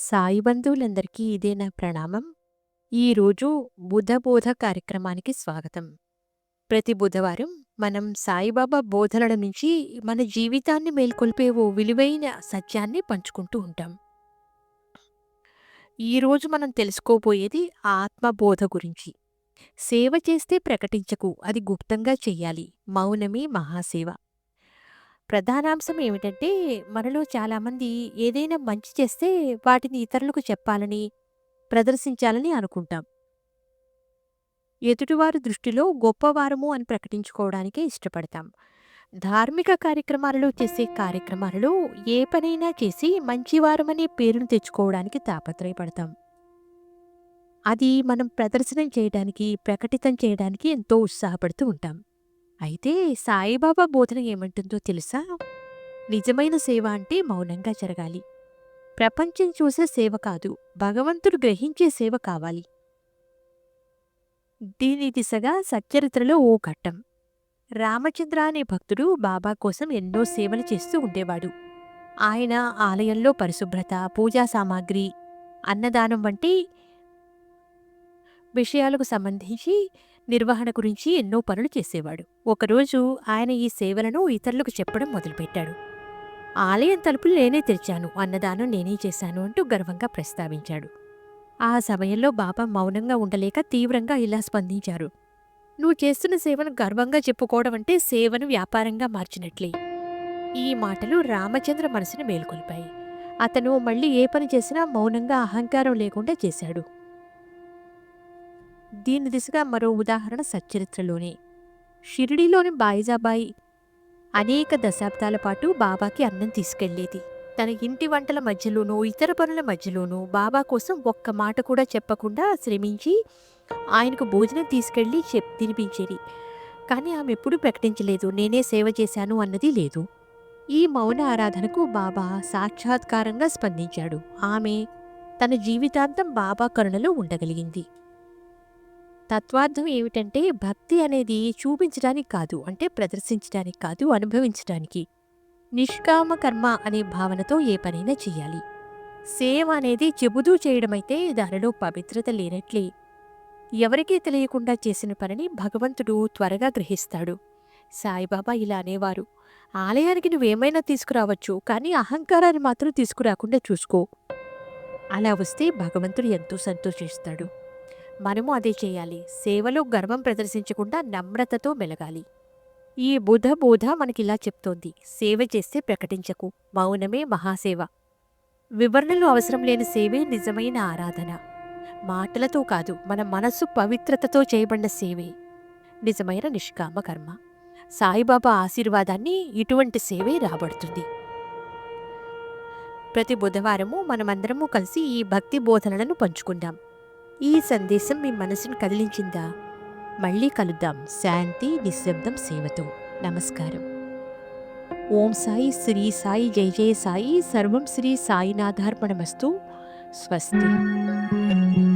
సాయి బంధువులందరికీ ఇదే నా ప్రణామం. ఈరోజు బుధబోధ కార్యక్రమానికి స్వాగతం. ప్రతి బుధవారం మనం సాయిబాబా బోధనల నుంచి మన జీవితాన్ని మేల్కొల్పే ఓ విలువైన సత్యాన్ని పంచుకుంటూ ఉంటాం. ఈరోజు మనం తెలుసుకోబోయేది ఆత్మబోధ గురించి. సేవ చేస్తే ప్రకటించకు అది గుప్తంగా చెయ్యాలి. మౌనమే మహాసేవ. ప్రధానాంశం ఏమిటంటే మనలో చాలామంది ఏదైనా మంచి చేస్తే వాటిని ఇతరులకు చెప్పాలని, ప్రదర్శించాలని అనుకుంటాం. ఎదుటివారి దృష్టిలో గొప్పవారము అని ప్రకటించుకోవడానికే ఇష్టపడతాం. ధార్మిక కార్యక్రమాలలో చేసే కార్యక్రమాలలో ఏ పనైనా చేసి మంచివారమనే పేరును తెచ్చుకోవడానికి తాపత్రయపడతాం. అది మనం ప్రదర్శనం చేయడానికి, ప్రకటితం చేయడానికి ఎంతో ఉత్సాహపడుతూ ఉంటాం. అయితే సాయిబాబా బోధన ఏమంటుందో తెలుసా? నిజమైన సేవ అంటే మౌనంగా జరగాలి. ప్రపంచం చూసే సేవ కాదు, భగవంతుడు గ్రహించే సేవ కావాలి. దీని దిశగా సచ్చరిత్రలో ఓ ఘట్టం. రామచంద్ర అనే భక్తుడు బాబా కోసం ఎన్నో సేవలు చేస్తూ ఉండేవాడు. ఆయన ఆలయంలో పరిశుభ్రత, పూజా సామాగ్రి, అన్నదానం వంటి విషయాలకు సంబంధించి నిర్వహణ గురించి ఎన్నో పనులు చేసేవాడు. ఒకరోజు ఆయన ఈ సేవలను ఇతరులకు చెప్పడం మొదలుపెట్టాడు. ఆలయం తలుపులు నేనే తెరిచాను, అన్నదానం నేనే చేశాను అంటూ గర్వంగా ప్రస్తావించాడు. ఆ సమయంలో బాబా మౌనంగా ఉండలేక తీవ్రంగా ఇలా స్పందించారు. నువ్వు చేస్తున్న సేవను గర్వంగా చెప్పుకోవడం అంటే సేవను వ్యాపారంగా మార్చినట్లే. ఈ మాటలు రామచంద్ర మనసును మేల్కొల్పాయి. అతను మళ్ళీ ఏ పని చేసినా మౌనంగా అహంకారం లేకుండా చేశాడు. దీని దిశగా మరో ఉదాహరణ సచ్చరిత్రలోనే. షిరిడీలోని బాయిజాబాయి అనేక దశాబ్దాల పాటు బాబాకి అన్నం తీసుకెళ్ళేది. తన ఇంటి వంటల మధ్యలోనూ, ఇతర పనుల మధ్యలోనూ బాబా కోసం ఒక్క మాట కూడా చెప్పకుండా శ్రమించి ఆయనకు భోజనం తీసుకెళ్ళి చెప్ తినిపించేది. కానీ ఆమె ఎప్పుడూ ప్రకటించలేదు, నేనే సేవ చేశాను అన్నది లేదు. ఈ మౌన ఆరాధనకు బాబా సాక్షాత్కారంగా స్పందించాడు. ఆమె తన జీవితాంతం బాబా కరుణలో ఉండగలిగింది. తత్వార్థం ఏమిటంటే భక్తి అనేది చూపించడానికి కాదు, అంటే ప్రదర్శించడానికి కాదు, అనుభవించడానికి. నిష్కామ కర్మ అనే భావనతో ఏ పనైనా చేయాలి సేవ అనేది చెబుతూ చేయడమైతే దానిలో పవిత్రత లేనట్లే. ఎవరికీ తెలియకుండా చేసిన పనిని భగవంతుడు త్వరగా గ్రహిస్తాడు. సాయిబాబా ఇలా అనేవారు. ఆలయానికి నువ్వేమైనా తీసుకురావచ్చు, కానీ అహంకారాన్ని మాత్రం తీసుకురాకుండా చూసుకో. అలా వస్తే భగవంతుడు ఎంతో సంతోషిస్తాడు. మనము అదే చేయాలి. సేవలో గర్వం ప్రదర్శించకుండా నమ్రతతో మెలగాలి. ఈ బుధ బోధ మనకిలా చెప్తోంది. సేవ చేస్తే ప్రకటించకు, మౌనమే మహాసేవ. వివరణలు అవసరం లేని సేవే నిజమైన ఆరాధన. మాటలతో కాదు, మన మనస్సు పవిత్రతతో చేయబడిన సేవే నిజమైన నిష్కామ కర్మ. సాయిబాబా ఆశీర్వాదాన్ని ఇటువంటి సేవే రాబడుతుంది. ప్రతి బుధవారము మనమందరము కలిసి ఈ భక్తి బోధనలను పంచుకుందాం. ఈ సందేశం మీ మనసును కదిలించిందా? మళ్ళీ కలుద్దాం శాంతి నిశ్శబ్దం సేవతో. నమస్కారం. ఓం సాయి శ్రీ సాయి జై జయ సాయి సర్వం శ్రీ సాయినాథార్పణమస్తు స్వస్తి